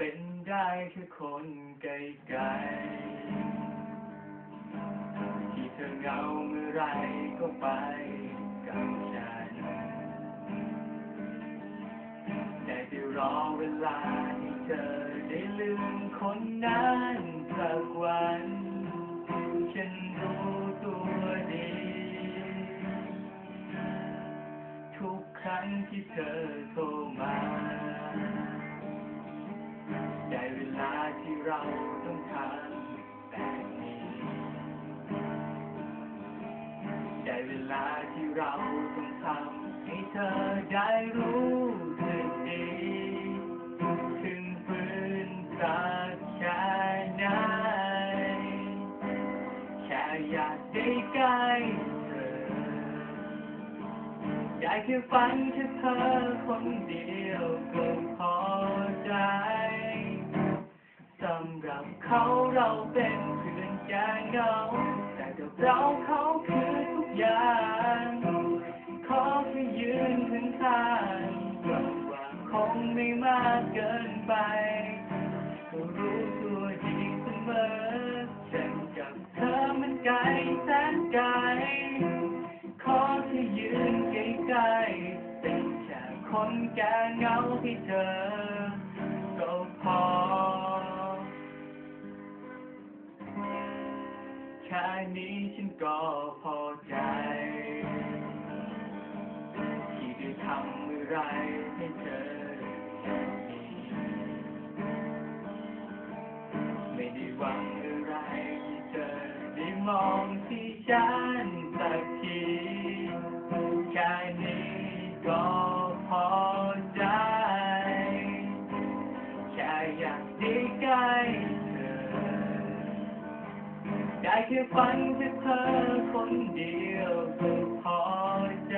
เป็นได้แค่คนไกลๆที่เธอเหงาเมื่อไรก็ไปกับฉันได้แต่รอเวลาที่เธอได้ลืมคนนั้นสักวันฉันรู้ตัวดี ทุกครั้งที่เธอโทรมา เราต้องทำแบบนี้ได้เวลาที่เราต้องทำให้เธอได้รู้สึกดีถึงฟื้นสักแค่ไหนแค่อยากได้ใกล้เธอได้แค่ฝันแค่เธอคนเดียวก็พอใจำหรับเขาเราเป็นเพื่อนแก่เงา แต่กับเราเขาคือทุกอย่างขอแค่ยืนข้างข้างหวังว่าคงไม่มากเกินไปก็รู้ตัวดีเสมอฉันกับเธอมันไกลแสนไกลขอแค่ยืนใกล้ๆเป็นแค่คนแก่เงาที่เธอ ค่นี้ฉันก็พอใจ ที่ได้ทำอะไรให้เธอ ไม่ได้หวังอะไรที่เธอได้มองที่ฉัน แค่ฝันแค่เธอคนเดียวก็พอใจ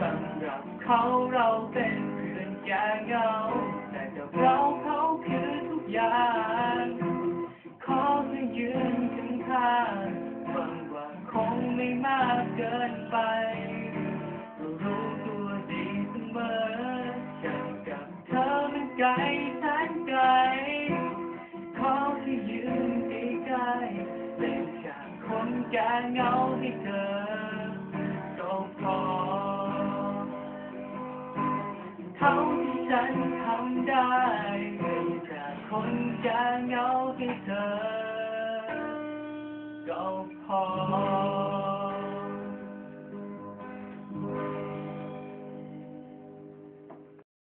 สำหรับเขาเราเป็นเพื่อนแก่เงา แต่กับเราเขาคือทุกอย่าง ขอแค่ยืนข้างๆหวังว่าคงไม่มากเกินไป รู้ตัวดีเสมอฉันกับเธอมันไกลแสนไกล แก้เหงาให้เธอก็พอเท่าที่ฉันทำได้ไม่แค่คนแก้เหงาให้เธอก็พอ